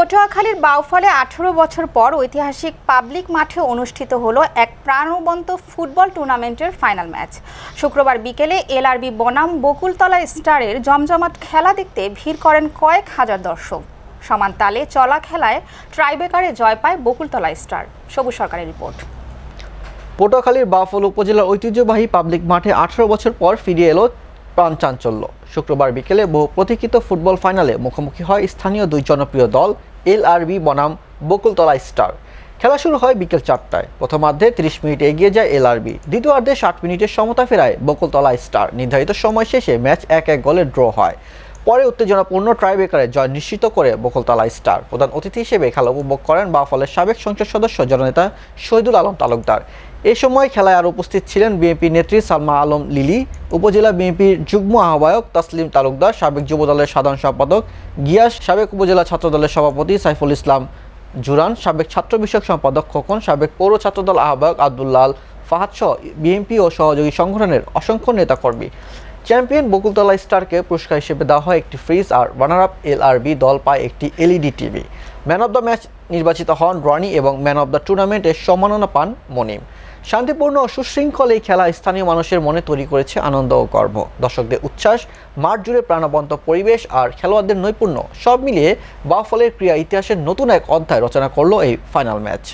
পটুয়াখালীর বাউফলে আঠারো বছর পর ঐতিহাসিক পাবলিক মাঠে অনুষ্ঠিত হলো এক প্রাণবন্ত ফুটবল টুর্নামেন্টের ফাইনাল ম্যাচ। শুক্রবার বিকেলে এলআরবি বনাম বকুলতলা স্টারের জমজমাট খেলা দেখতে ভিড় করেন কয়েক হাজার দর্শক। সমান তালে চলা খেলায় ট্রাইবেকারে জয় পায় বকুলতলা স্টার। সবুজ সরকারের রিপোর্ট। পটুয়াখালীর বাউফল উপজেলার ঐতিহ্যবাহী পাবলিক মাঠে আঠারো বছর পর ফিরে এলো প্রাণ চাঞ্চল্য। শুক্রবার বিকেলে বহু প্রতীক্ষিত ফুটবল ফাইনালে মুখোমুখি হয় স্থানীয় দুই জনপ্রিয় দল এল বি বনাম বকুলতলা স্টার। খেলা শুরু হয় বিকেল চারটায়। প্রথমার্ধে তিরিশ মিনিট এগিয়ে যায় এলআরবি। দ্বিতীয়ার্ধে ষাট মিনিটের সমতা ফেরায় বকুলতলা স্টার। নির্ধারিত সময় শেষে ম্যাচ এক এক গোলে ড্র হয়। পরে উত্তেজনাপূর্ণ ট্রাইবেকারে জয় নিশ্চিত করে বকুলতলা স্টার। প্রধান অতিথি হিসেবে খেলা উপভোগ করেন বাফলের সাবেক সংসদ সদস্য জননেতা শহীদুল আলম তালুকদার। এ সময় খেলায় আরও উপস্থিত ছিলেন বিএনপি নেত্রী সালমা আলম লিলি উপজেলা বিএনপির যুগ্ম আহ্বায়ক তাসলিম তালুকদার, সাবেক যুবদলের সাধারণ সম্পাদক গিয়াস, সাবেক উপজেলা ছাত্রদলের সভাপতি সাইফুল ইসলাম জুরান, সাবেক ছাত্র বিষয়ক সম্পাদক খোকন, সাবেক পৌর ছাত্রদল আহ্বায়ক আব্দুল্লাল ফাহাদ সহ বিএনপি ও সহযোগী সংগঠনের অসংখ্য নেতাকর্মী। চ্যাম্পিয়ন বকুলতলা স্টারকে পুরস্কার হিসেবে দেওয়া হয় একটি ফ্রিজ আর রানার আপ এলআরবি দল পায় একটি LED TV man of the match নির্বাচিত হন রনি এবং ম্যান অব দ্য টুর্নামেন্টের সম্মাননা পান মনিম। শান্তিপূর্ণ ও সুশৃঙ্খল এই খেলা স্থানীয় মানুষের মনে তৈরি করেছে আনন্দ ও গর্ব। দর্শকদের উচ্ছ্বাস, মাঠ জুড়ে প্রাণবন্ত পরিবেশ আর খেলোয়াড়দের নৈপুণ্য সব মিলিয়ে বাফলের ক্রীড়া ইতিহাসের নতুন এক অধ্যায় রচনা করল এই ফাইনাল ম্যাচ